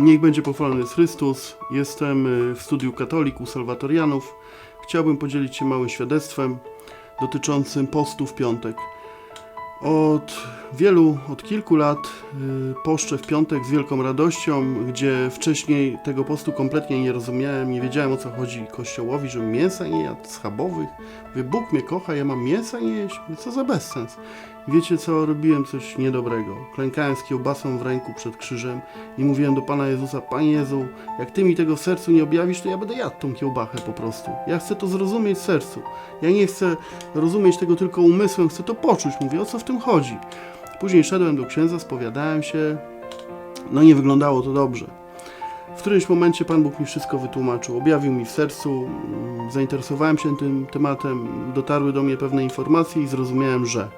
Niech będzie pochwalony Chrystus. Jestem y, w studiu Katolik u Salwatorianów. Chciałbym podzielić się małym świadectwem dotyczącym postu w piątek. Od wielu, od kilku lat y, poszczę w piątek z wielką radością, gdzie wcześniej tego postu kompletnie nie rozumiałem, nie wiedziałem o co chodzi Kościołowi, że mięsa nie jadł, schabowych. Mówię, Bóg mnie kocha, ja mam mięsa nie jeść? Mówię, Co za bezsens. Wiecie co, robiłem coś niedobrego. Klękałem z kiełbasą w ręku przed krzyżem i mówiłem do Pana Jezusa, Panie Jezu, jak Ty mi tego sercu nie objawisz, to ja będę jadł tą kiełbachę po prostu. Ja chcę to zrozumieć w sercu. Ja nie chcę rozumieć tego tylko umysłem, chcę to poczuć. Mówię, o co w tym chodzi? Później szedłem do księdza, spowiadałem się. No nie wyglądało to dobrze. W którymś momencie Pan Bóg mi wszystko wytłumaczył, objawił mi w sercu, mm, zainteresowałem się tym tematem, dotarły do mnie pewne informacje i zrozumiałem, że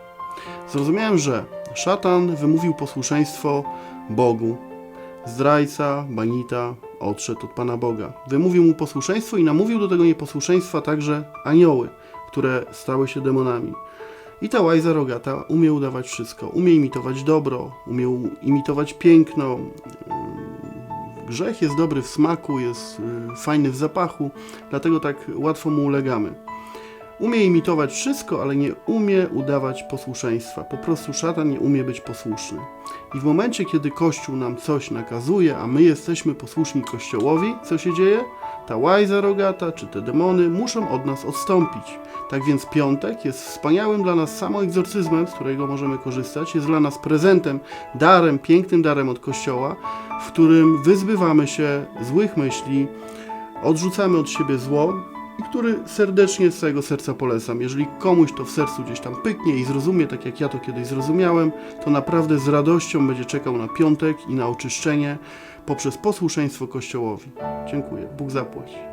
Zrozumiałem, że szatan wymówił posłuszeństwo Bogu. Zdrajca, banita odszedł od Pana Boga. Wymówił mu posłuszeństwo i namówił do tego nieposłuszeństwa także anioły, które stały się demonami. I ta łajza rogata umie udawać wszystko. Umie imitować dobro, umie imitować piękno. Ym, Grzech jest dobry w smaku, jest y, fajny w zapachu, dlatego tak łatwo mu ulegamy. Umie imitować wszystko, ale nie umie udawać posłuszeństwa. Po prostu szatan nie umie być posłuszny. I w momencie, kiedy Kościół nam coś nakazuje, a my jesteśmy posłuszni Kościołowi, co się dzieje? Ta łajza rogata czy te demony muszą od nas odstąpić. Tak więc piątek jest wspaniałym dla nas samoegzorcyzmem, z którego możemy korzystać. Jest dla nas prezentem, darem, pięknym darem od Kościoła, w którym wyzbywamy się złych myśli, odrzucamy od siebie zło i który serdecznie z całego serca polecam. Jeżeli komuś to w sercu gdzieś tam pyknie i zrozumie, tak jak ja to kiedyś zrozumiałem, to naprawdę z radością będzie czekał na piątek i na oczyszczenie poprzez posłuszeństwo Kościołowi. Dziękuję. Bóg zapłać.